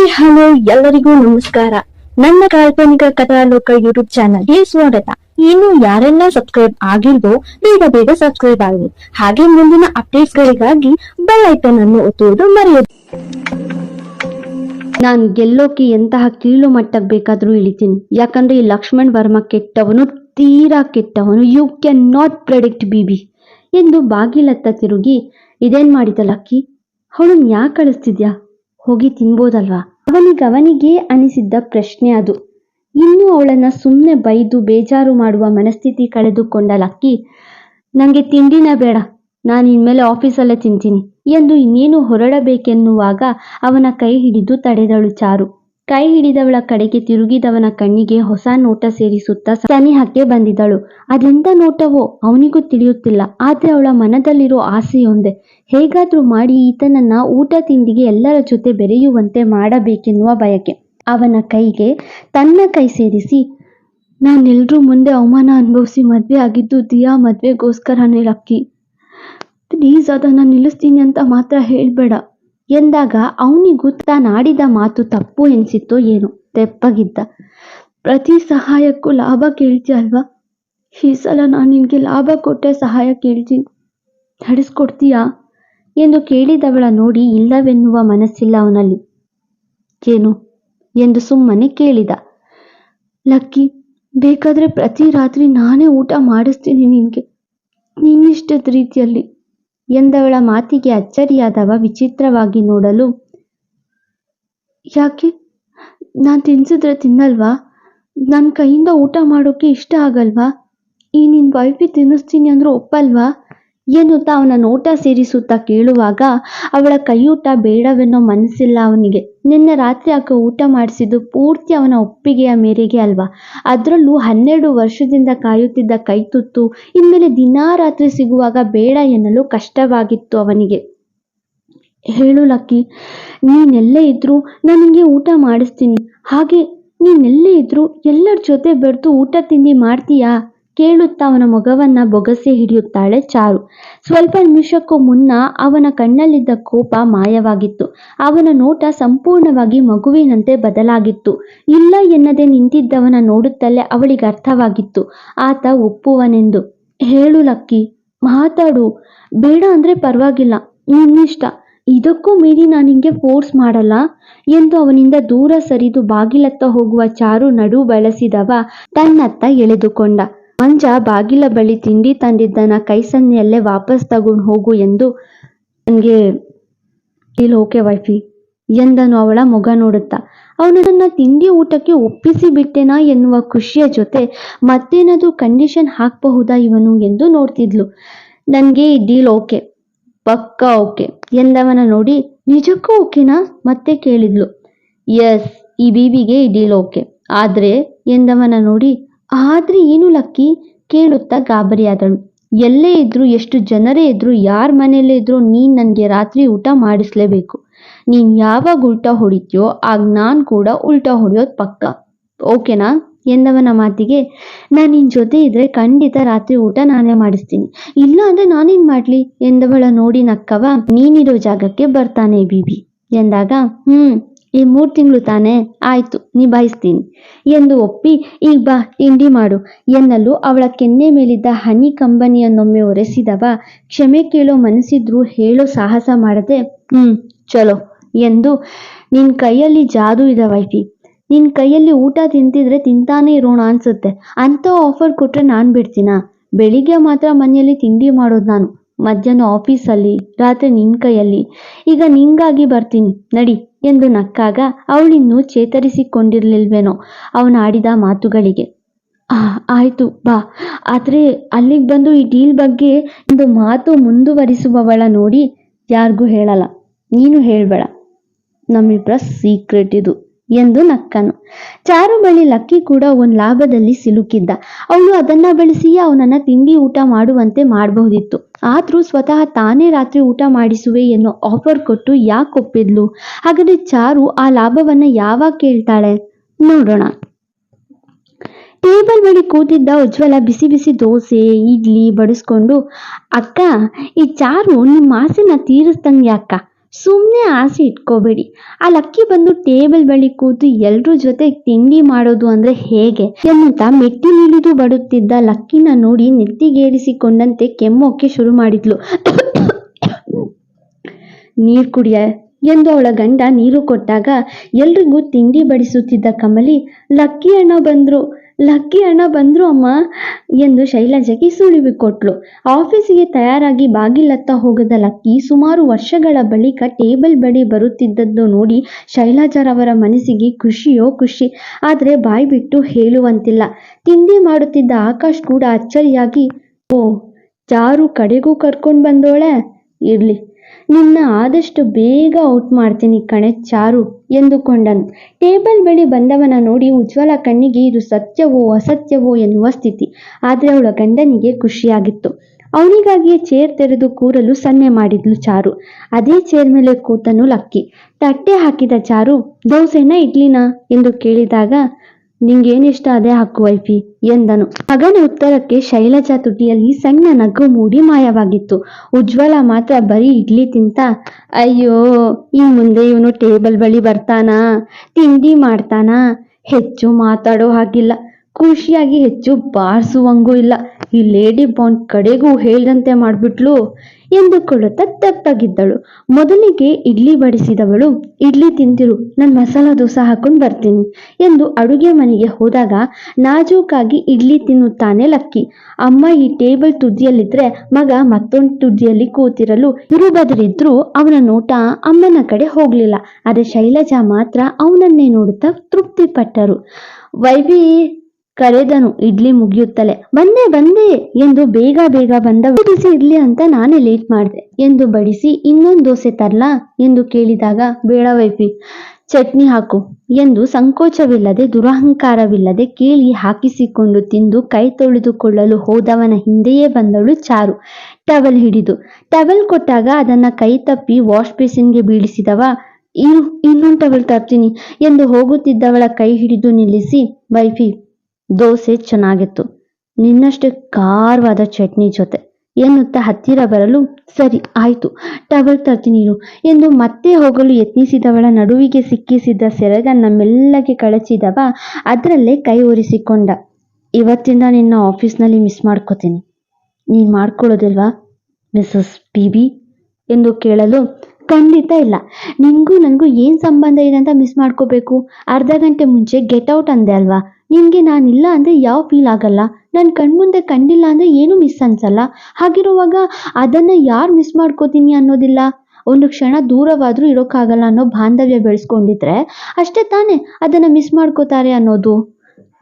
Hi, hello, ಎಲ್ಲರಿಗೂ ನಮಸ್ಕಾರ. ನನ್ನ ಕಾಲ್ಪನಿಕ ಕಥಾಲೋಕ ಯೂಟ್ಯೂಬ್ ಚಾನಲ್ಗೆ ಸ್ವಾಗತ. ಇನ್ನು ಯಾರೆಲ್ಲ ಸಬ್ಸ್ಕ್ರೈಬ್ ಆಗಿಲ್ವೋ, ಬೇಗ ಬೇಗ ಸಬ್ಸ್ಕ್ರೈಬ್ ಆಗಿ ಹಾಗೆ ಮುಂದಿನ ಅಪ್ಡೇಟ್ಸ್ ಗಳಿಗಾಗಿ ಬೆಲ್ ಐಕನ್ ಅನ್ನು ಒತ್ತುವುದು ಮರೆಯದು. ನಾನು ಗೆಲ್ಲೋಕೆ ಎಂತಹ ಕೀಳು ಮಟ್ಟಕ್ಕೆ ಬೇಕಾದ್ರೂ ಇಳಿತೀನಿ. ಯಾಕಂದ್ರೆ ಈ ಲಕ್ಷ್ಮಣ್ ವರ್ಮ ಕೆಟ್ಟವನು, ತೀರಾ ಕೆಟ್ಟವನು ಯು ಕ್ಯಾನ್ ನಾಟ್ ಪ್ರೆಡಿಕ್ಟ್ ಬಿಬಿ ಎಂದು ಬಾಗಿಲತ್ತ ತಿರುಗಿ, ಇದೇನ್ ಮಾಡಿದ ಲಕ್ಕಿ? ಅವಳನ್ನ ಯಾಕೆ ಕಳಿಸ್ತಿದ್ಯಾ? ಹೋಗಿ ತಿನ್ಬೋದಲ್ವಾ? ಅವನಿಗವನಿಗೆ ಅನಿಸಿದ್ದ ಪ್ರಶ್ನೆ ಅದು. ಇನ್ನೂ ಅವಳನ್ನ ಸುಮ್ಮನೆ ಬೈದು ಬೇಜಾರು ಮಾಡುವ ಮನಸ್ಥಿತಿ ಕಳೆದುಕೊಂಡ ಲಕ್ಕಿ ನನಗೆ ತಿಂಡಿನ ಬೇಡ. ನಾನು ಇನ್ಮೇಲೆ ಆಫೀಸಲ್ಲೇ ತಿಂತೀನಿ. ಎಂದು ಇನ್ನೇನು ಹೊರಡಬೇಕೆನ್ನುವಾಗ ಅವನ ಕೈ ಹಿಡಿದು ತಡೆದಳು ಚಾರು. ಕೈ ಹಿಡಿದವಳ ಕಡೆಗೆ ತಿರುಗಿದವನ ಕಣ್ಣಿಗೆ ಹೊಸ ನೋಟ ಸೇರಿಸುತ್ತಾ ಸನಿಹಕ್ಕೆ ಬಂದಿದ್ದಳು. ಅದೆಂತ ನೋಟವೋ? ಅವನಿಗೂ ತಿಳಿಯುತ್ತಿಲ್ಲ. ಆದ್ರೆ ಅವಳ ಮನದಲ್ಲಿರೋ ಆಸೆಯೊಂದೇ. ಹೇಗಾದ್ರೂ ಮಾಡಿ ಈತನನ್ನ ಊಟ ತಿಂಡಿಗೆ ಎಲ್ಲರ ಜೊತೆ ಬೆರೆಯುವಂತೆ ಮಾಡಬೇಕೆನ್ನುವ ಬಯಕೆ. ಅವನ ಕೈಗೆ ತನ್ನ ಕೈ ಸೇರಿಸಿ ನಾನೆಲ್ಲರೂ ಮುಂದೆ ಅವಮಾನ ಅನುಭವಿಸಿ ಮದುವೆ ಆಗಿದ್ದು ದಿಯಾ ಮದುವೆಗೋಸ್ಕರನೇ, ಲಕ್ಕಿ. ಪ್ಲೀಸ್ ಅದನ್ನು ನಿಲ್ಲಿಸ್ತೀನಿ ಅಂತ ಮಾತ್ರ ಹೇಳ್ಬೇಡ. ಎಂದಾಗ ಅವನಿಗೂ ತಾನಾಡಿದ ಮಾತು ತಪ್ಪು ಎನಿಸಿತ್ತೋ ಏನೋ. ತೆಪ್ಪಗಿದ್ದ. ಪ್ರತಿ ಸಹಾಯಕ್ಕೂ ಲಾಭ ಕೇಳ್ತೀಯ ಅಲ್ವಾ? ಈ ಸಲ ನಾನು ನಿನಗೆ ಲಾಭ ಕೊಟ್ಟೆ ಸಹಾಯ ಕೇಳ್ತೀನಿ. ನಡೆಸ್ಕೊಡ್ತೀಯಾ? ಎಂದು ಕೇಳಿದವಳ ನೋಡಿ ಇಲ್ಲವೆನ್ನುವ ಮನಸ್ಸಿಲ್ಲ ಅವನಲ್ಲಿ. ಏನು? ಎಂದು ಸುಮ್ಮನೆ ಕೇಳಿದ. ಲಕ್ಕಿ, ಬೇಕಾದ್ರೆ ಪ್ರತಿ ರಾತ್ರಿ ನಾನೇ ಊಟ ಮಾಡಿಸ್ತೀನಿ ನಿನಗೆ. ನಿನ್ನಿಷ್ಟದ ರೀತಿಯಲ್ಲಿ. ಎಂದವಳ ಮಾತಿಗೆ ಅಚ್ಚರಿಯಾದವ ವಿಚಿತ್ರವಾಗಿ ನೋಡಲು. ಯಾಕೆ? ನಾನು ತಿನ್ಸಿದ್ರೆ ತಿನ್ನಲ್ವಾ? ನನ್ನ ಕೈಯಿಂದ ಊಟ ಮಾಡೋಕೆ ಇಷ್ಟ ಆಗಲ್ವಾ? ಈ ನಿನ್ನ ವೈಫಿ ತಿನ್ನಿಸ್ತೀನಿ ಅಂದ್ರೆ ಒಪ್ಪಲ್ವಾ? ಎನ್ನುತ್ತಾ ಅವನ ನೋಟ ಸೇರಿಸುತ್ತಾ ಕೇಳುವಾಗ ಅವಳ ಕೈಯೂಟ ಬೇಡವೆನ್ನೋ ಮನಸ್ಸಿಲ್ಲ ಅವನಿಗೆ. ನಿನ್ನೆ ರಾತ್ರಿ ಆಕೆ ಊಟ ಮಾಡಿಸಿದ್ದು ಪೂರ್ತಿ ಅವನ ಒಪ್ಪಿಗೆಯ ಮೇರೆಗೆ ಅಲ್ವಾ? ಅದರಲ್ಲೂ ಹನ್ನೆರಡು ವರ್ಷದಿಂದ ಕಾಯುತ್ತಿದ್ದ ಕೈತುತ್ತು ಇನ್ಮೇಲೆ ದಿನಾ ರಾತ್ರಿ ಸಿಗುವಾಗ ಬೇಡ ಎನ್ನಲು ಕಷ್ಟವಾಗಿತ್ತು ಅವನಿಗೆ. ಹೇಳು ಲಕ್ಕಿ, ನೀನೆಲ್ಲೇ ಇದ್ರೂ ನನಗೆ ಊಟ ಮಾಡಿಸ್ತೀನಿ. ಹಾಗೆ ನೀನೆಲ್ಲೇ ಇದ್ರೂ ಎಲ್ಲರ ಜೊತೆ ಬೆರೆತು ಊಟ ತಿಂಡಿ ಮಾಡ್ತೀಯಾ? ಕೇಳುತ್ತಾ ಅವನ ಮೊಗವನ್ನ ಬೊಗಸೆ ಹಿಡಿಯುತ್ತಾಳೆ ಚಾರು. ಸ್ವಲ್ಪ ನಿಮಿಷಕ್ಕೂ ಮುನ್ನ ಅವನ ಕಣ್ಣಲ್ಲಿದ್ದ ಕೋಪ ಮಾಯವಾಗಿತ್ತು. ಅವನ ನೋಟ ಸಂಪೂರ್ಣವಾಗಿ ಮಗುವಿನಂತೆ ಬದಲಾಗಿತ್ತು. ಇಲ್ಲ ಎನ್ನದೆ ನಿಂತಿದ್ದವನ ನೋಡುತ್ತಲೇ ಅವಳಿಗೆ ಅರ್ಥವಾಗಿತ್ತು. ಆತ ಒಪ್ಪುವನೆಂದು. ಹೇಳು ಲಕ್ಕಿ, ಮಾತಾಡು. ಬೇಡ ಅಂದ್ರೆ ಪರವಾಗಿಲ್ಲ. ನಿನ್ನಿಷ್ಟ. ಇದಕ್ಕೂ ಮೀರಿ ನಾನು ನಿಂಗೆ ಫೋರ್ಸ್ ಮಾಡಲ್ಲ? ಎಂದು ಅವನಿಂದ ದೂರ ಸರಿದು ಬಾಗಿಲತ್ತ ಹೋಗುವ ಚಾರು ನಡು ಬಳಸಿದವ ತನ್ನತ್ತ ಎಳೆದುಕೊಂಡ. ಮಂಜ ಬಾಗಿಲ ಬಳಿ ತಿಂಡಿ ತಂದಿದ್ದನ ಕೈ ಸನ್ನೆಯಲ್ಲೇ ವಾಪಸ್ ತಗೊಂಡು ಹೋಗು ಎಂದು ನನಗೆ ಇಲ್ಲಿ ಓಕೆ ವೈಫಿ ಎಂದನು ಅವಳ ಮೊಗ ನೋಡುತ್ತಾ. ಅವನು ನನ್ನ ತಿಂಡಿ ಊಟಕ್ಕೆ ಒಪ್ಪಿಸಿ ಬಿಟ್ಟೆನಾ ಎನ್ನುವ ಖುಷಿಯ ಜೊತೆ ಮತ್ತೇನಾದ್ರೂ ಕಂಡೀಷನ್ ಹಾಕಬಹುದಾ ಇವನು ಎಂದು ನೋಡ್ತಿದ್ಲು. ನನಗೆ ಈ ಡೀಲ್ ಓಕೆ, ಪಕ್ಕ ಓಕೆ ಎಂದವನ ನೋಡಿ ನಿಜಕ್ಕೂ ಓಕೆನಾ? ಮತ್ತೆ ಕೇಳಿದ್ಲು. ಎಸ್, ಈ ಬೀಬಿಗೆ ಈ ಡೀಲ್ ಓಕೆ, ಆದ್ರೆ ಎಂದವನ ನೋಡಿ ಆದ್ರೆ ಏನು ಲಕ್ಕಿ? ಕೇಳುತ್ತಾ ಗಾಬರಿಯಾದಳು ಎಲ್ಲೇ ಇದ್ರು, ಎಷ್ಟು ಜನರೇ ಇದ್ರು, ಯಾರ ಮನೆಯಲ್ಲೇ ಇದ್ರು ನೀನ್ ನನಗೆ ರಾತ್ರಿ ಊಟ ಮಾಡಿಸ್ಲೇಬೇಕು. ನೀನ್ ಯಾವಾಗ ಉಲ್ಟಾ ಹೊಡಿತೀಯೋ, ಆಗ ನಾನ್ ಕೂಡ ಉಲ್ಟಾ ಹೊಡೆಯೋದು ಪಕ್ಕ. ಓಕೆನಾ? ಎಂದವನ ಮಾತಿಗೆ ನಾನು ನಿನ್ ಜೊತೆ ಇದ್ರೆ ಖಂಡಿತ ರಾತ್ರಿ ಊಟ ನಾನೇ ಮಾಡಿಸ್ತೀನಿ. ಇಲ್ಲ ಅಂದ್ರೆ ನಾನೇನ್ ಮಾಡ್ಲಿ? ಎಂದವಳ ನೋಡಿ ನಕ್ಕವ, ನೀನಿರೋ ಜಾಗಕ್ಕೆ ಬರ್ತಾನೆ ಬೀಬಿ. ಎಂದಾಗ, ಹ್ಮ್ ಈ ಮೂರ್ ತಿಂಗಳು ತಾನೇ? ಆಯ್ತು, ನಿಭಾಯಿಸ್ತೀನಿ. ಎಂದು ಒಪ್ಪಿ, ಈಗ ಬಾ ತಿಂಡಿ ಮಾಡು. ಎನ್ನಲು ಅವಳ ಕೆನ್ನೆ ಮೇಲಿದ್ದ ಹನಿ ಕಂಬನಿಯನ್ನೊಮ್ಮೆ ಒರೆಸಿದವ, ಕ್ಷಮೆ ಕೇಳೋ ಮನಸ್ಸಿದ್ರೂ ಹೇಳೋ ಸಾಹಸ ಮಾಡದೆ, ಹ್ಮ್, ಚಲೋ, ಎಂದು ನಿನ್ ಕೈಯಲ್ಲಿ ಜಾದೂ ಇದೆ ವೈಫಿ. ನಿನ್ ಕೈಯಲ್ಲಿ ಊಟ ತಿಂತಿದ್ರೆ ತಿಂತಾನೆ ಇರೋಣ ಅನ್ಸುತ್ತೆ. ಅಂತ ಆಫರ್ ಕೊಟ್ರೆ ನಾನ್ ಬಿಡ್ತೀನಾ? ಬೆಳಿಗ್ಗೆ ಮಾತ್ರ ಮನೆಯಲ್ಲಿ ತಿಂಡಿ ಮಾಡೋದು ನಾನು. ಮಧ್ಯಾಹ್ನ ಆಫೀಸಲ್ಲಿ ರಾತ್ರಿ ನಿನ್ ಕೈಯಲ್ಲಿ. ಈಗ ನಿಂಗಾಗಿ ಬರ್ತೀನಿ ನಡಿ ಎಂದು ನಕ್ಕಾಗ ಅವಳಿನ್ನೂ ಚೇತರಿಸಿಕೊಂಡಿರ್ಲಿಲ್ವೇನೋ ಅವನಾಡಿದ ಮಾತುಗಳಿಗೆ. ಆ, ಆಯ್ತು ಬಾ. ಆದ್ರೆ ಅಲ್ಲಿಗೆ ಬಂದು ಈ ಡೀಲ್ ಬಗ್ಗೆ ಒಂದು ಮಾತು ಮುಂದುವರಿಸುವವಳ ನೋಡಿ ಯಾರಿಗೂ ಹೇಳಲ್ಲ. ನೀನು ಹೇಳ್ಬೇಡ. ನಮ್ಮಿಬ್ಬರ ಸೀಕ್ರೆಟ್ ಇದು. ಎಂದು ನಕ್ಕನು. ಚಾರು ಬಳಿ ಲಕ್ಕಿ ಕೂಡ ಒಂದು ಲಾಭದಲ್ಲಿ ಸಿಲುಕಿದ್ದ. ಅವಳು ಅದನ್ನ ಬಳಸಿಯೇ ಅವನನ್ನ ತಿಂಡಿ ಊಟ ಮಾಡುವಂತೆ ಮಾಡಬಹುದಿತ್ತು. ಆದ್ರೂ ಸ್ವತಃ ತಾನೇ ರಾತ್ರಿ ಊಟ ಮಾಡಿಸುವೆ ಎನ್ನೋ ಆಫರ್ ಕೊಟ್ಟು ಯಾಕೆ ಒಪ್ಪಿದ್ಲು? ಹಾಗಾದ್ರೆ ಚಾರು ಆ ಲಾಭವನ್ನ ಯಾವಾಗ ಕೇಳ್ತಾಳೆ? ನೋಡೋಣ. ಟೇಬಲ್ ಬಳಿ ಕೂತಿದ್ದ ಉಜ್ವಲ ಬಿಸಿ ಬಿಸಿ ದೋಸೆ, ಇಡ್ಲಿ ಬಡಿಸ್ಕೊಂಡು, ಅಕ್ಕ, ಈ ಚಾರು ನಿಮ್ಮ ಆಸೆನ ತೀರಿಸ್ದಂಗೆ ಅಕ್ಕ. ಸುಮ್ಮನೆ ಆಸೆ ಇಟ್ಕೋಬೇಡಿ. ಆ ಲಕ್ಕಿ ಬಂದು ಟೇಬಲ್ ಬಳಿ ಕೂತು ಎಲ್ರ ಜೊತೆ ತಿಂಡಿ ಮಾಡೋದು ಅಂದ್ರೆ ಹೇಗೆ? ಎನ್ನುತ್ತಾ ಮೆಟ್ಟಿಲಿಳಿದು ಬಡುತ್ತಿದ್ದ ಲಕ್ಕಿನ ನೋಡಿ ನೆತ್ತಿಗೇರಿಸಿಕೊಂಡಂತೆ ಕೆಮ್ಮೋಕೆ ಶುರು ಮಾಡಿದ್ಲು. ನೀರು ಕುಡಿಯ ಎಂದು ಅವಳ ಗಂಡ ನೀರು ಕೊಟ್ಟಾಗ ಎಲ್ರಿಗೂ ತಿಂಡಿ ಬಡಿಸುತ್ತಿದ್ದ ಕಮಲಿ, ಲಕ್ಕಿ ಅಣ್ಣ ಬಂದ್ರು. ಲಕ್ಕಿ ಅಣ್ಣ ಬಂದ್ರು ಅಮ್ಮ ಎಂದು ಶೈಲಜೆಗೆ ಸುಳಿವು ಕೊಟ್ಲು. ಆಫೀಸಿಗೆ ತಯಾರಾಗಿ ಬಾಗಿಲತ್ತ ಹೋಗದ ಲಕ್ಕಿ ಸುಮಾರು ವರ್ಷಗಳ ಬಳಿಕ ಟೇಬಲ್ ಬಳಿ ಬರುತ್ತಿದ್ದದ್ದು ನೋಡಿ ಶೈಲಜರವರ ಮನಸ್ಸಿಗೆ ಖುಷಿಯೋ ಖುಷಿ. ಆದರೆ ಬಾಯಿ ಬಿಟ್ಟು ಹೇಳುವಂತಿಲ್ಲ. ತಿಂಡಿ ಮಾಡುತ್ತಿದ್ದ ಆಕಾಶ್ ಕೂಡ ಅಚ್ಚರಿಯಾಗಿ, ಓ ಚಾರು ಕಡೆಗೂ ಕರ್ಕೊಂಡು ಬಂದೋಳೆ? ಇರ್ಲಿ. ನಿನ್ನ ಆದಷ್ಟು ಬೇಗ ಔಟ್ ಮಾಡ್ತೀನಿ ಕಣೆ ಚಾರು ಎಂದುಕೊಂಡನು. ಟೇಬಲ್ ಬಳಿ ಬಂದವನ ನೋಡಿ ಉಜ್ವಲ ಕಣ್ಣಿಗೆ ಇದು ಸತ್ಯವೋ ಅಸತ್ಯವೋ ಎನ್ನುವ ಸ್ಥಿತಿ. ಆದರೆ ಅವಳ ಗಂಡನಿಗೆ ಖುಷಿಯಾಗಿತ್ತು. ಅವನಿಗಾಗಿಯೇ ಚೇರ್ ತೆರೆದು ಕೂರಲು ಸನ್ನೆ ಮಾಡಿದ್ಲು ಚಾರು. ಅದೇ ಚೇರ್ ಮೇಲೆ ಕೂತನು ಲಕ್ಕಿ. ತಟ್ಟೆ ಹಾಕಿದ ಚಾರು, ದೋಸೆನಾ ಇಡ್ಲಿನಾ? ಎಂದು ಕೇಳಿದಾಗ ನಿಂಗೇನಿಷ್ಟ ಅದೇ ಹಾಕು ವೈಫಿ ಎಂದನು. ಮಗನ ಉತ್ತರಕ್ಕೆ ಶೈಲಜಾ ತುಟಿಯಲ್ಲಿ ಸಣ್ಣ ನಗು ಮೂಡಿ ಮಾಯವಾಗಿತ್ತು. ಉಜ್ವಲ ಮಾತ್ರ ಬರೀ ಇಡ್ಲಿ ತಿಂತ, ಅಯ್ಯೋ, ಈ ಮುಂದೆ ಇವನು ಟೇಬಲ್ ಬಳಿ ಬರ್ತಾನಾ? ತಿಂಡಿ ಮಾಡ್ತಾನಾ? ಹೆಚ್ಚು ಮಾತಾಡೋ ಹಾಗಿಲ್ಲ. ಖುಷಿಯಾಗಿ ಹೆಚ್ಚು ಬಾರಿಸುವಂಗೂ ಇಲ್ಲ. ಈ ಲೇಡಿ ಬಾಂಡ್ ಕಡೆಗೂ ಹೇಳ್ದಂತೆ ಮಾಡ್ಬಿಟ್ಲು ಎಂದುಕೊಳ್ಳುತ್ತಾ ತಪ್ಪಾಗಿದ್ದಳು ಮೊದಲಿಗೆ ಇಡ್ಲಿ ಬಡಿಸಿದವಳು, ಇಡ್ಲಿ ತಿಂದಿರು, ನಾನು ಮಸಾಲಾ ದೋಸೆ ಹಾಕೊಂಡು ಬರ್ತೀನಿ ಎಂದು ಅಡುಗೆ ಮನೆಗೆ ಹೋದಾಗ ನಾಜೂಕಾಗಿ ಇಡ್ಲಿ ತಿನ್ನುತ್ತಾನೆ ಲಕ್ಕಿ. ಅಮ್ಮ ಈ ಟೇಬಲ್ ತುದಿಯಲ್ಲಿದ್ರೆ ಮಗ ಮತ್ತೊಂದು ತುದಿಯಲ್ಲಿ ಕೂತಿರಲು ಇರುಬದರಿದ್ರೂ ಅವನ ನೋಟ ಅಮ್ಮನ ಕಡೆ ಹೋಗ್ಲಿಲ್ಲ. ಆದರೆ ಶೈಲಜಾ ಮಾತ್ರ ಅವನನ್ನೇ ನೋಡುತ್ತಾ ತೃಪ್ತಿ ಪಟ್ಟರು ವೈವಿ ಕರೆದನು, ಇಡ್ಲಿ ಮುಗಿಯುತ್ತಲೇ, ಬಂದೆ ಬಂದೆ ಎಂದು ಬೇಗ ಬೇಗ ಬಂದ ಬಿಡಿಸಿ ಇರ್ಲಿ ಅಂತ ನಾನೇ ಲೇಟ್ ಮಾಡಿದೆ ಎಂದು ಬಡಿಸಿ, ಇನ್ನೊಂದು ದೋಸೆ ತರ್ಲಾ? ಎಂದು ಕೇಳಿದಾಗ, ಬೇಡ ವೈಫಿ, ಚಟ್ನಿ ಹಾಕು ಎಂದು ಸಂಕೋಚವಿಲ್ಲದೆ, ದುರಹಂಕಾರವಿಲ್ಲದೆ ಕೇಳಿ ಹಾಕಿಸಿಕೊಂಡು ತಿಂದು ಕೈ ತೊಳೆದುಕೊಳ್ಳಲು ಹೋದವನ ಹಿಂದೆಯೇ ಬಂದಳು ಚಾರು. ಟವಲ್ ಹಿಡಿದು, ಟವಲ್ ಕೊಟ್ಟಾಗ ಅದನ್ನ ಕೈ ತಪ್ಪಿ ವಾಶ್ ಬೇಸಿನ್ಗೆ ಬೀಳಿಸಿದವ, ಇನ್ನು, ಇನ್ನೊಂದು ಟವಲ್ ತರ್ತೀನಿ ಎಂದು ಹೋಗುತ್ತಿದ್ದವಳ ಕೈ ಹಿಡಿದು ನಿಲ್ಲಿಸಿ, ವೈಫಿ ದೋಸೆ ಚೆನ್ನಾಗಿತ್ತು. ನಿನ್ನಷ್ಟು ಖಾರವಾದ ಚಟ್ನಿ ಜೊತೆ ಎನ್ನುತ್ತಾ ಹತ್ತಿರ ಬರಲು ಸರಿ, ಆಯ್ತು. ಟವಲ್ ತರ್ತೀನಿ ಇರು ಎಂದು ಮತ್ತೆ ಹೋಗಲು ಯತ್ನಿಸಿದವಳ ನಡುವಿಗೆ ಸಿಕ್ಕಿಸಿದ್ದ ಸೆರಗನ್ನ ನಮ್ಮೆಲ್ಲಗೆ ಕಳಚಿದವ ಅದರಲ್ಲೇ ಕೈ ಒರೆಸಿಕೊಂಡ. ಇವತ್ತಿಂದ ನಿನ್ನ ಆಫೀಸ್ನಲ್ಲಿ ಮಿಸ್ ಮಾಡ್ಕೋತೀನಿ. ನೀನು ಮಾಡ್ಕೊಳ್ಳೋದಿಲ್ವಾ, ಮಿಸಸ್ ಬಿ ಬಿ ಎಂದು ಕೇಳಲು ಖಂಡಿತ ಇಲ್ಲ. ನಿಂಗೂ ನನಗೂ ಏನು ಸಂಬಂಧ ಇದೆ ಅಂತ ಮಿಸ್ ಮಾಡ್ಕೋಬೇಕು? ಅರ್ಧ ಗಂಟೆ ಮುಂಚೆ ಗೆಟ್ ಔಟ್ ಅಂದೆ ಅಲ್ವಾ? ನಿನಗೆ ನಾನಿಲ್ಲ ಅಂದರೆ ಯಾವ ಫೀಲ್ ಆಗಲ್ಲ? ನನ್ನ ಕಣ್ಮುಂದೆ ಕಂಡಿಲ್ಲ ಅಂದರೆ ಏನೂ ಮಿಸ್ ಅನ್ಸಲ್ಲ? ಹಾಗಿರುವಾಗ ಅದನ್ನು ಯಾರು ಮಿಸ್ ಮಾಡ್ಕೋತೀನಿ ಅನ್ನೋದಿಲ್ಲ. ಒಂದು ಕ್ಷಣ ದೂರವಾದರೂ ಇರೋಕ್ಕಾಗಲ್ಲ ಅನ್ನೋ ಬಾಂಧವ್ಯ ಬೆಳೆಸ್ಕೊಂಡಿದ್ರೆ ಅಷ್ಟೇ ತಾನೇ ಅದನ್ನು ಮಿಸ್ ಮಾಡ್ಕೋತಾರೆ ಅನ್ನೋದು.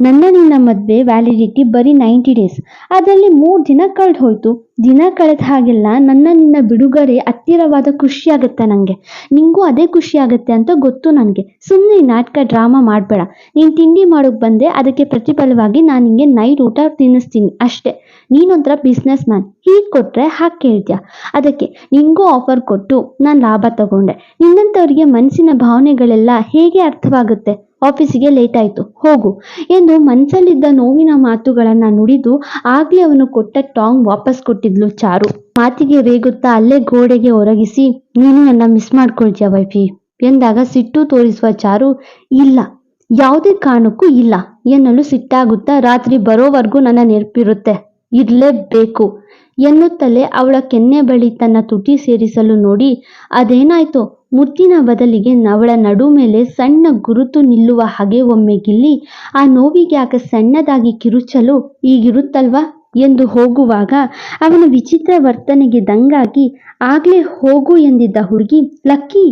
ನನ್ನ ನಿನ್ನ ಮದುವೆ ವ್ಯಾಲಿಡಿಟಿ ಬರೀ ನೈಂಟಿ ಡೇಸ್ ಅದರಲ್ಲಿ ಮೂರು ದಿನ ಕಳೆದು ಹೋಯ್ತು. ದಿನ ಕಳೆದ ಹಾಗೆಲ್ಲ ನನ್ನ ನಿನ್ನ ಬಿಡುಗಡೆ ಹತ್ತಿರವಾದ ಖುಷಿ ಆಗುತ್ತೆ ನನಗೆ ನಿಂಗೂ ಅದೇ ಖುಷಿ ಆಗುತ್ತೆ ಅಂತ ಗೊತ್ತು ನನಗೆ. ಸುಮ್ಮನೆ ನಾಟಕ ಡ್ರಾಮಾ ಮಾಡಬೇಡ. ನೀನು ತಿಂಡಿ ಮಾಡೋಕ್ಕೆ ಬಂದೆ, ಅದಕ್ಕೆ ಪ್ರತಿಫಲವಾಗಿ ನಾನು ನಿಂಗೆ ನೈಟ್ ಊಟ ತಿನ್ನಿಸ್ತೀನಿ ಅಷ್ಟೇ. ನೀನೊಂಥರ ಬಿಸ್ನೆಸ್ ಮ್ಯಾನ್ ಹೀಗೆ ಕೊಟ್ಟರೆ ಹಾಗೆ ಕೇಳ್ತೀಯ? ಅದಕ್ಕೆ ನಿಂಗೂ ಆಫರ್ ಕೊಟ್ಟು ನಾನು ಲಾಭ ತಗೊಂಡೆ. ನಿನ್ನಂಥವ್ರಿಗೆ ಮನಸ್ಸಿನ ಭಾವನೆಗಳೆಲ್ಲ ಹೇಗೆ ಅರ್ಥವಾಗುತ್ತೆ? ಆಫೀಸಿಗೆ ಲೇಟ್ ಆಯಿತು. ಹೋಗು. ಎಂದು ಮನಸ್ಸಲ್ಲಿದ್ದ ನೋವಿನ ಮಾತುಗಳನ್ನು ನುಡಿದು ಆಗ್ಲೇ ಅವನು ಕೊಟ್ಟ ಟಾಂಗ್ ವಾಪಸ್ ಕೊಟ್ಟಿದ್ಲು ಚಾರು. ಮಾತಿಗೆ ರೇಗುತ್ತಾ ಅಲ್ಲೇ ಗೋಡೆಗೆ ಒರಗಿಸಿ, ನೀನು ನನ್ನ ಮಿಸ್ ಮಾಡ್ಕೊಳ್ತೀಯ ವೈಫಿ? ಎಂದಾಗ ಸಿಟ್ಟು ತೋರಿಸುವ ಚಾರು, ಇಲ್ಲ. ಯಾವುದೇ ಕಾರಣಕ್ಕೂ ಇಲ್ಲ ಎನ್ನಲು ಸಿಟ್ಟಾಗುತ್ತಾ ರಾತ್ರಿ ಬರೋವರೆಗೂ ನನ್ನ ನೆನಪಿರುತ್ತೆ. ಇರಲೇಬೇಕು ಎನ್ನುತ್ತಲೇ ಅವಳ ಕೆನ್ನೆ ಬಳಿ ತನ್ನ ತುಟಿ ಸೇರಿಸಲು ನೋಡಿ, ಅದೇನಾಯ್ತೋ? ಮುತ್ತಿನ ಬದಲಿಗೆ ಅವಳ ನಡು ಮೇಲೆ ಸಣ್ಣ ಗುರುತು ನಿಲ್ಲುವ ಹಾಗೆ ಒಮ್ಮೆ ಗಿಲ್ಲಿ, ಆ ನೋವಿಗೆ ಆಗ ಸಣ್ಣದಾಗಿ ಕಿರುಚಲು ಈಗಿರುತ್ತಲ್ವಾ ಎಂದು ಹೋಗುವಾಗ ಅವನ ವಿಚಿತ್ರ ವರ್ತನೆಗೆ ದಂಗಾಗಿ ಆಗ್ಲೇ ಹೋಗು ಎಂದಿದ್ದ ಹುಡುಗಿ, ಲಕ್ಕಿ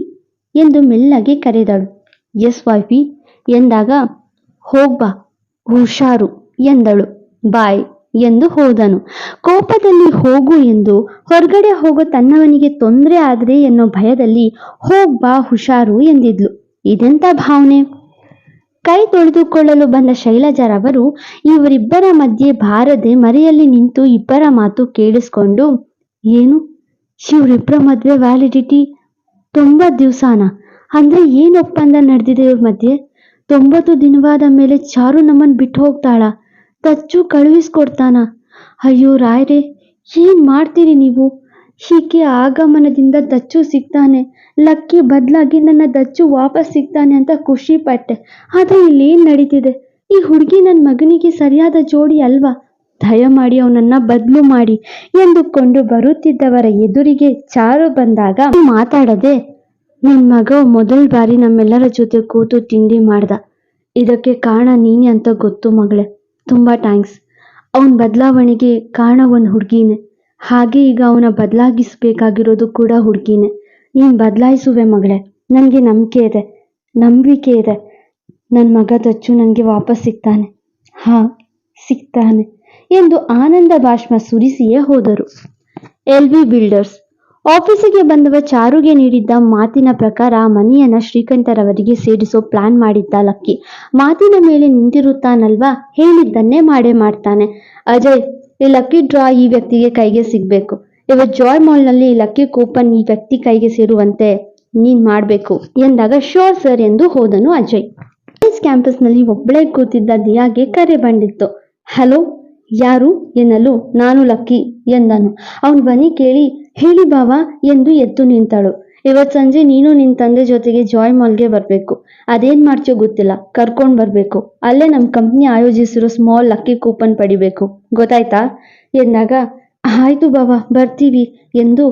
ಎಂದು ಮೆಲ್ಲಗೆ ಕರೆದಳು. ಎಸ್ ವೈಫಿ ಎಂದಾಗ ಹೋಗ್ಬಾ ಹುಷಾರು ಎಂದಳು. ಬಾಯ್. ಎಂದು ಹೋದನು. ಕೋಪದಲ್ಲಿ ಹೋಗು ಎಂದು, ಹೊರಗಡೆ ಹೋಗೋ ತನ್ನವನಿಗೆ ತೊಂದರೆ ಆದರೆ ಎನ್ನೋ ಭಯದಲ್ಲಿ ಹೋಗ್ಬಾ ಹುಷಾರು ಎಂದಿದ್ಲು. ಇದೆಂತ ಭಾವನೆ? ಕೈ ತೊಳೆದುಕೊಳ್ಳಲು ಬಂದ ಶೈಲಜರವರು ಇವರಿಬ್ಬರ ಮಧ್ಯೆ ಬಾರದೆ ಮರೆಯಲ್ಲಿ ನಿಂತು ಇಬ್ಬರ ಮಾತು ಕೇಳಿಸ್ಕೊಂಡು, ಏನು? ಇವರಿಬ್ಬರ ಮದುವೆ ವ್ಯಾಲಿಡಿಟಿ? ತೊಂಬತ್ತು ದಿವಸಾನ? ಅಂದ್ರೆ ಏನು ಒಪ್ಪಂದ ನಡೆದಿದೆ ಇವ್ರ ಮಧ್ಯೆ? ತೊಂಬತ್ತು ದಿನವಾದ ಮೇಲೆ ಚಾರು ನಮ್ಮನ್ನು ಬಿಟ್ಟು ಹೋಗ್ತಾಳ? ತಚ್ಚು ಕಳುಹಿಸ್ಕೊಡ್ತಾನ. ಅಯ್ಯೋ ರಾಯ್ರೆ, ಏನ್ ಮಾಡ್ತೀರಿ ನೀವು? ಹೀಗೆ ಆಗಮನದಿಂದ ದಚ್ಚು ಸಿಗ್ತಾನೆ. ಲಕ್ಕಿ ಬದಲಾಗಿ ನನ್ನ ದಚ್ಚು ವಾಪಸ್ ಸಿಗ್ತಾನೆ ಅಂತ ಖುಷಿ ಪಟ್ಟೆ ಆದ್ರೆ ಇಲ್ಲಿ ಏನ್ ನಡೀತಿದೆ? ಈ ಹುಡುಗಿ ನನ್ನ ಮಗನಿಗೆ ಸರಿಯಾದ ಜೋಡಿ ಅಲ್ವಾ? ದಯಮಾಡಿ ಅವನನ್ನ ಬದಲು ಮಾಡಿ ಎಂದುಕೊಂಡು ಬರುತ್ತಿದ್ದವರ ಎದುರಿಗೆ ಚಾರು ಬಂದಾಗ ಮಾತಾಡದೆ ನನ್ನ ಮಗ ಮೊದಲ ಬಾರಿ ನಮ್ಮೆಲ್ಲರ ಜೊತೆ ಕೂತು ತಿಂಡಿ ಮಾಡ್ದ. ಇದಕ್ಕೆ ಕಾರಣ ನೀನೆ ಅಂತ ಗೊತ್ತು ಮಗಳೇ. ತುಂಬಾ ಥ್ಯಾಂಕ್ಸ್ ಅವನ ಬದಲಾವಣೆಗೆ ಕಾರಣ ಒಂದು ಹುಡುಗಿನೇ. ಹಾಗೆ ಈಗ ಅವನ ಬದಲಾಗಿಸ್ಬೇಕಾಗಿರೋದು ಕೂಡ ಹುಡುಗಿನೇ. ನೀನು ಬದಲಾಯಿಸುವೆ ಮಗಳೇ. ನನಗೆ ನಂಬಿಕೆ ಇದೆ. ನಂಬಿಕೆ ಇದೆ. ನನ್ನ ಮಗ ದಚ್ಚು ನನಗೆ ವಾಪಸ್ ಸಿಗ್ತಾನೆ. ಹಾ, ಸಿಗ್ತಾನೆ ಎಂದು ಆನಂದ ಭಾಷ್ಮ ಸುರಿಸಿಯೇ ಹೋದರು. ಎಲ್ ವಿ ಬಿಲ್ಡರ್ಸ್ ಆಫೀಸಿಗೆ ಬಂದವ ಚಾರುಗೆ ನೀಡಿದ್ದ ಮಾತಿನ ಪ್ರಕಾರ ಮನೆಯನ್ನ ಶ್ರೀಕಂಠರವರಿಗೆ ಸೇರಿಸೋ ಪ್ಲಾನ್ ಮಾಡಿದ್ದ ಲಕ್ಕಿ. ಮಾತಿನ ಮೇಲೆ ನಿಂತಿರುತ್ತಾನಲ್ವಾ? ಹೇಳಿದ್ದನ್ನೇ ಮಾಡೇ ಮಾಡ್ತಾನೆ. ಅಜಯ್, ಈ ಲಕ್ಕಿ ಡ್ರಾ ಈ ವ್ಯಕ್ತಿಗೆ ಕೈಗೆ ಸಿಗ್ಬೇಕು. ಇವ ಜಾಯ್ ಮಾಲ್ನಲ್ಲಿ ಲಕ್ಕಿ ಕೂಪನ್ ಈ ವ್ಯಕ್ತಿ ಕೈಗೆ ಸೇರುವಂತೆ ನೀನ್ ಮಾಡ್ಬೇಕು ಎಂದಾಗ ಶೋರ್ ಸರ್ ಎಂದು ಹೋದನು ಅಜಯ್. ಕಾಲೇಜ್ ಕ್ಯಾಂಪಸ್ನಲ್ಲಿ ಒಬ್ಬಳೇ ಕೂತಿದ್ದ ದಿಯಾಗೆ ಕರೆ ಬಂದಿತ್ತು. ಹಲೋ, ಯಾರು? ಎನ್ನಲು ನಾನು ಲಕ್ಕಿ ಎಂದನು. ಅವನು ಬನ್ನಿ ಕೇಳಿ ಹೇಳಿ ಬಾವಾ, ಎಂದು ಎದ್ದು ನಿಂತಳು. ಇವತ್ ಸಂಜೆ ನೀನು ನಿನ್ ತಂದೆ ಜೊತೆಗೆ ಜಾಯ್ ಮಾಲ್ಗೆ ಬರ್ಬೇಕು. ಅದೇನ್ ಮಾಡ್ತೀಯೋ ಗೊತ್ತಿಲ್ಲ. ಕರ್ಕೊಂಡ್ ಬರ್ಬೇಕು. ಅಲ್ಲೇ ನಮ್ ಕಂಪ್ನಿ ಆಯೋಜಿಸಿರೋ ಸ್ಮಾಲ್ ಲಕ್ಕಿ ಕೂಪನ್ ಪಡಿಬೇಕು. ಗೊತ್ತಾಯ್ತಾ? ಎಂದಾಗ, ಆಯ್ತು ಬಾವಾ, ಬರ್ತೀವಿ ಎಂದು,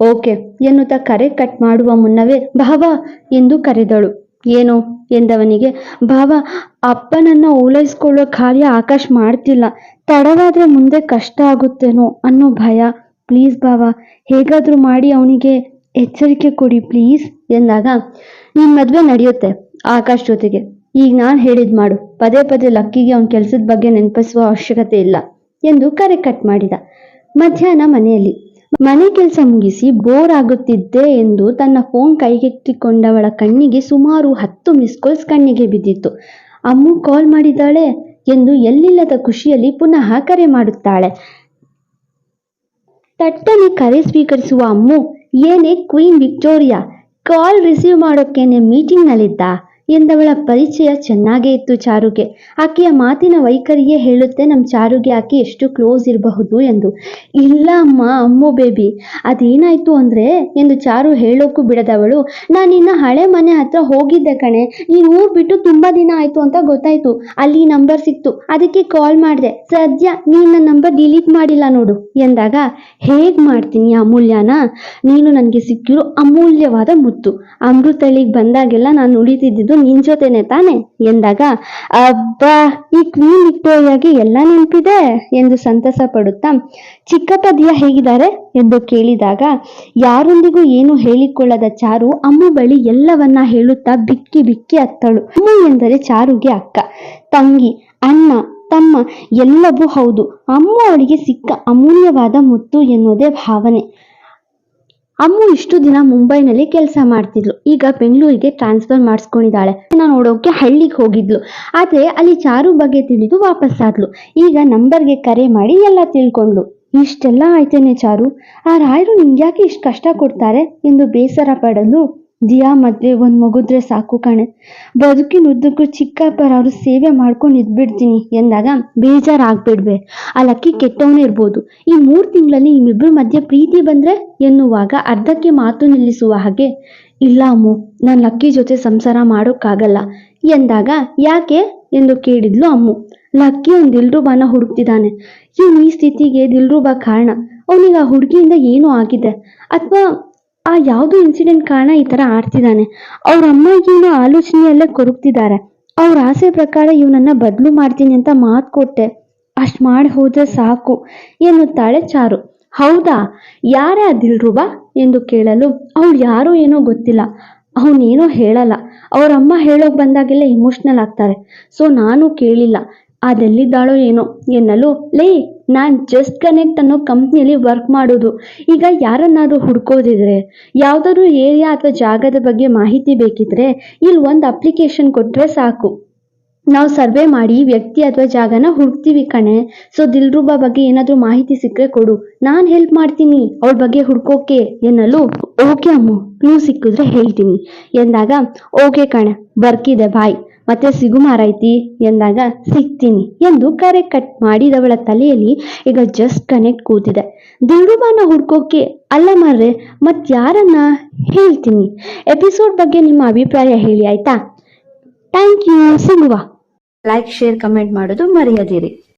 ಓಕೆ ಎನ್ನುತ್ತಾ ಕರೆ ಕಟ್ ಮಾಡುವ ಮುನ್ನವೇ ಬಾವಾ ಎಂದು ಕರೆದಳು. ಏನು? ಎಂದವನಿಗೆ, ಬಾವಾ, ಅಪ್ಪನನ್ನ ಓಲೈಸ್ಕೊಳ್ಳೋ ಕಾರ್ಯ ಆಕಾಶ್ ಮಾಡ್ತಿಲ್ಲ. ತಡವಾದ್ರೆ ಮುಂದೆ ಕಷ್ಟ ಆಗುತ್ತೇನೋ ಅನ್ನೋ ಭಯ. ಪ್ಲೀಸ್ ಭಾವ ಹೇಗಾದ್ರೂ ಮಾಡಿ ಅವನಿಗೆ ಎಚ್ಚರಿಕೆ ಕೊಡಿ ಪ್ಲೀಸ್ ಎಂದಾಗ ನಿನ್ ಮದ್ವೆ ನಡೆಯುತ್ತೆ ಆಕಾಶ್ ಜೊತೆಗೆ. ಈಗ ನಾನು ಹೇಳಿದ್ ಮಾಡು, ಪದೇ ಪದೇ ಲಕ್ಕಿಗೆ ಅವನ ಕೆಲಸದ ಬಗ್ಗೆ ನೆನಪಿಸುವ ಅವಶ್ಯಕತೆ ಇಲ್ಲ, ಎಂದು ಕರೆ ಕಟ್ ಮಾಡಿದ. ಮಧ್ಯಾಹ್ನ ಮನೆಯಲ್ಲಿ, ಮನೆ ಕೆಲಸ ಮುಗಿಸಿ ಬೋರ್ ಆಗುತ್ತಿದ್ದೆ ಎಂದು ತನ್ನ ಫೋನ್ ಕೈಗೆತ್ತಿಕೊಂಡವಳ ಕಣ್ಣಿಗೆ ಸುಮಾರು ಹತ್ತು ಮಿಸ್ ಕಾಲ್ಸ್ ಕಣ್ಣಿಗೆ ಬಿದ್ದಿತ್ತು. ಅಮ್ಮು ಕಾಲ್ ಮಾಡಿದ್ದಾಳೆ ಎಂದು ಎಲ್ಲಿಲ್ಲದ ಖುಷಿಯಲ್ಲಿ ಪುನಃ ಕರೆ ಮಾಡುತ್ತಾಳೆ. ತಟ್ಟನೆ ಕರೆ ಸ್ವೀಕರಿಸುವ ಅಮ್ಮು ಏನೇ ಕ್ವೀನ್ ವಿಕ್ಟೋರಿಯಾ ಕಾಲ್ ರಿಸೀವ್ ಮಾಡೋಕ್ಕೇನೆ ಮೀಟಿಂಗ್ನಲ್ಲಿದ್ದ ಎಂದವಳ ಪರಿಚಯ ಚೆನ್ನಾಗೇ ಇತ್ತು ಚಾರುಗೆ. ಆಕೆಯ ಮಾತಿನ ವೈಖರಿಯೇ ಹೇಳುತ್ತೆ ನಮ್ಮ ಚಾರುಗೆ ಆಕೆ ಎಷ್ಟು ಕ್ಲೋಸ್ ಇರಬಹುದು ಎಂದು. ಇಲ್ಲ ಅಮ್ಮ ಅಮ್ಮು ಬೇಬಿ ಅದೇನಾಯ್ತು ಅಂದ್ರೆ ಎಂದು ಚಾರು ಹೇಳೋಕ್ಕೂ ಬಿಡದವಳು. ನಾನು ನಿನ್ನ ಹಳೆ ಮನೆ ಹತ್ರ ಹೋಗಿದ್ದೆ ಕಣೆ. ನೀನು ಊರ್ ಬಿಟ್ಟು ತುಂಬಾ ದಿನ ಆಯ್ತು ಅಂತ ಗೊತ್ತಾಯ್ತು. ಅಲ್ಲಿ ನಂಬರ್ ಸಿಕ್ತು. ಅದಕ್ಕೆ ಕಾಲ್ ಮಾಡಿದೆ. ಸದ್ಯ ನೀನ್ ನನ್ನ ನಂಬರ್ ಡಿಲೀಟ್ ಮಾಡಿಲ್ಲ ನೋಡು ಎಂದಾಗ, ಹೇಗ್ ಮಾಡ್ತೀನಿ ಅಮೂಲ್ಯನಾ? ನೀನು ನನಗೆ ಸಿಕ್ಕಿರೋ ಅಮೂಲ್ಯವಾದ ಮುತ್ತು. ಅಮೃತಳಿಗೆ ಬಂದಾಗೆಲ್ಲ ನಾನು ಉಳಿತಿದ್ದಿದ್ದು ನಿನ್ ಜೊತೆನೆ ತಾನೆ ಎಂದಾಗ, ಅಬ್ಬಾ, ಈ ಕ್ವೀನ್ ವಿಕ್ಟೋರಿಯಾಗೆ ಎಲ್ಲ ನೆನಪಿದೆ? ಎಂದು ಸಂತಸ ಪಡುತ್ತಾ, ಚಿಕ್ಕಪ್ಪ ದಿಯ ಹೇಗಿದ್ದಾರೆ? ಎಂದು ಕೇಳಿದಾಗ, ಯಾರೊಂದಿಗೂ ಏನು ಹೇಳಿಕೊಳ್ಳದ ಚಾರು ಅಮ್ಮ ಬಳಿ ಎಲ್ಲವನ್ನ ಹೇಳುತ್ತಾ ಬಿಕ್ಕಿ ಬಿಕ್ಕಿ ಅತ್ತಳು. ಅಮ್ಮ ಎಂದರೆ ಚಾರುಗೆ ಅಕ್ಕ, ತಂಗಿ, ಅಣ್ಣ, ತಮ್ಮ ಎಲ್ಲವೂ ಹೌದು. ಅಮ್ಮ ಅವಳಿಗೆ ಸಿಕ್ಕ ಅಮೂಲ್ಯವಾದ ಮುತ್ತು ಎನ್ನುವುದೇ ಭಾವನೆ. ಅಮ್ಮು ಇಷ್ಟು ದಿನ ಮುಂಬೈನಲ್ಲಿ ಕೆಲಸ ಮಾಡ್ತಿದ್ಲು. ಈಗ ಬೆಂಗಳೂರಿಗೆ ಟ್ರಾನ್ಸ್ಫರ್ ಮಾಡಿಸ್ಕೊಂಡಿದ್ದಾಳೆ. ನೋಡೋಕೆ ಹಳ್ಳಿಗೆ ಹೋಗಿದ್ಲು. ಆದ್ರೆ ಅಲ್ಲಿ ಚಾರು ಬಗ್ಗೆ ತಿಳಿದು ವಾಪಸ್ ಆದ್ಲು. ಈಗ ನಂಬರ್ಗೆ ಕರೆ ಮಾಡಿ ಎಲ್ಲ ತಿಳ್ಕೊಂಡ್ಲು ಇಷ್ಟೆಲ್ಲ ಆಯ್ತೇನೆ ಚಾರು. ಆ ರಾಯರು ನಿಂಗ್ಯಾಕೆ ಇಷ್ಟು ಕಷ್ಟ ಕೊಡ್ತಾರೆ ಎಂದು ಬೇಸರ ಪಡಲು ದಿಯಾ ಮದ್ವೆ ಒಂದ್ ಮಗುದ್ರೆ ಸಾಕು ಕಣೆ. ಬದುಕಿನುದ್ದಕ್ಕೂ ಚಿಕ್ಕಪ್ಪರವರು ಸೇವೆ ಮಾಡ್ಕೊಂಡು ಇದ್ಬಿಡ್ತೀನಿ ಎಂದಾಗ ಬೇಜಾರಾಗ್ಬಿಡ್ವೆ. ಆ ಲಕ್ಕಿ ಕೆಟ್ಟವನೇ ಇರ್ಬೋದು. ಈ ಮೂರ್ ತಿಂಗಳಲ್ಲಿ ನಿಮ್ಮಿಬ್ಬರ ಮಧ್ಯೆ ಪ್ರೀತಿ ಬಂದ್ರೆ ಎನ್ನುವಾಗ ಅರ್ಧಕ್ಕೆ ಮಾತು ನಿಲ್ಲಿಸುವ ಹಾಗೆ, ಇಲ್ಲ ಅಮ್ಮು, ನಾನು ಲಕ್ಕಿ ಜೊತೆ ಸಂಸಾರ ಮಾಡೋಕ್ಕಾಗಲ್ಲ ಎಂದಾಗ, ಯಾಕೆ? ಎಂದು ಕೇಳಿದ್ಲು ಅಮ್ಮು. ಲಕ್ಕಿ ಒಂದು ದಿಲ್ರೂಬಾನ ಹುಡುಕ್ತಿದ್ದಾನೆ ಇವನು ಈ ಸ್ಥಿತಿಗೆ ದಿಲ್ರುಬಾ ಕಾರಣ. ಅವನಿಗೆ ಆ ಹುಡುಗಿಯಿಂದ ಏನೂ ಆಗಿದೆ. ಅಥವಾ ಆ ಯಾವುದೋ ಇನ್ಸಿಡೆಂಟ್ ಕಾರಣ ಈ ತರ ಆಡ್ತಿದ್ದಾನೆ. ಅವ್ರ ಅಮ್ಮಗೆ ಏನೋ ಆಲೋಚನೆಯಲ್ಲೇ ಕೊರಗ್ತಿದ್ದಾರೆ. ಅವ್ರ ಆಸೆ ಪ್ರಕಾರ ಇವನನ್ನ ಬದಲು ಮಾಡ್ತೀನಿ ಅಂತ ಮಾತು ಕೊಟ್ಟೆ. ಅಷ್ಟು ಮಾಡಿ ಹೋದ್ರೆ ಸಾಕು ಎನ್ನುತ್ತಾಳೆ ಚಾರು. ಹೌದಾ? ಯಾರೇ ಆ ದಿಲ್ರುಬಾ ಎಂದು ಕೇಳಲು ಅವಳು ಯಾರೋ ಏನೋ ಗೊತ್ತಿಲ್ಲ. ಅವನೇನೋ ಹೇಳಲ್ಲ. ಅವ್ರ ಅಮ್ಮ ಹೇಳೋಕ್ ಬಂದಾಗೆಲ್ಲ ಇಮೋಷ್ನಲ್ ಆಗ್ತಾರೆ. ಸೊ ನಾನು ಕೇಳಿಲ್ಲ. ಅದೆಲ್ಲಿದ್ದಾಳೋ ಏನೋ ಎನ್ನಲು, ಲೇ ನಾನ್ ಜಸ್ಟ್ ಕನೆಕ್ಟ್ ಅನ್ನೋ ಕಂಪ್ನಿಯಲ್ಲಿ ವರ್ಕ್ ಮಾಡೋದು. ಈಗ ಯಾರನ್ನಾದ್ರೂ ಹುಡ್ಕೋದಿದ್ರೆ, ಯಾವ್ದಾದ್ರು ಏರಿಯಾ ಅಥವಾ ಜಾಗದ ಬಗ್ಗೆ ಮಾಹಿತಿ ಬೇಕಿದ್ರೆ ಇಲ್ಲಿ ಒಂದು ಅಪ್ಲಿಕೇಶನ್ ಕೊಟ್ರೆ ಸಾಕು. ನಾವು ಸರ್ವೆ ಮಾಡಿ ವ್ಯಕ್ತಿ ಅಥವಾ ಜಾಗನ ಹುಡುಕ್ತೀವಿ ಕಣೆ. ಸೊ ದಿಲ್ರುಬಾ ಬಗ್ಗೆ ಏನಾದರೂ ಮಾಹಿತಿ ಸಿಕ್ಕರೆ ಕೊಡು. ನಾನು ಹೆಲ್ಪ್ ಮಾಡ್ತೀನಿ, ಅವಳ ಬಗ್ಗೆ ಹುಡ್ಕೋಕೆ ಎನ್ನಲು ಓಕೆ ಅಮ್ಮ. ನೀವು ಸಿಕ್ಕಿದ್ರೆ ಹೇಳ್ತೀನಿ. ಎಂದಾಗ ಓಕೆ ಕಣೆ, ಬರ್ಕಿದೆ ಬಾಯ್ ಮತ್ತೆ ಸಿಗುಮಾರೈತಿ ಎಂದಾಗ ಸಿಗ್ತೀನಿ ಎಂದು ಕರೆ ಕಟ್ ಮಾಡಿದವಳ ತಲೆಯಲ್ಲಿ ಈಗ ಜಸ್ಟ್ ಕನೆಕ್ಟ್ ಕೂತಿದೆ. ದಿಲ್ರುಬಾನ ಹುಡ್ಕೋಕೆ ಅಲ್ಲ ಮಾರ್ರೆ ಮತ್ ಯಾರನ್ನ ಹೇಳ್ತೀನಿ. ಎಪಿಸೋಡ್ ಬಗ್ಗೆ ನಿಮ್ಮ ಅಭಿಪ್ರಾಯ ಹೇಳಿ ಆಯ್ತಾ? ಥ್ಯಾಂಕ್ ಯು ಸಿಗುವ. ಲೈಕ್ ಶೇರ್ ಕಮೆಂಟ್ ಮಾಡೋದು ಮರೆಯದಿರಿ.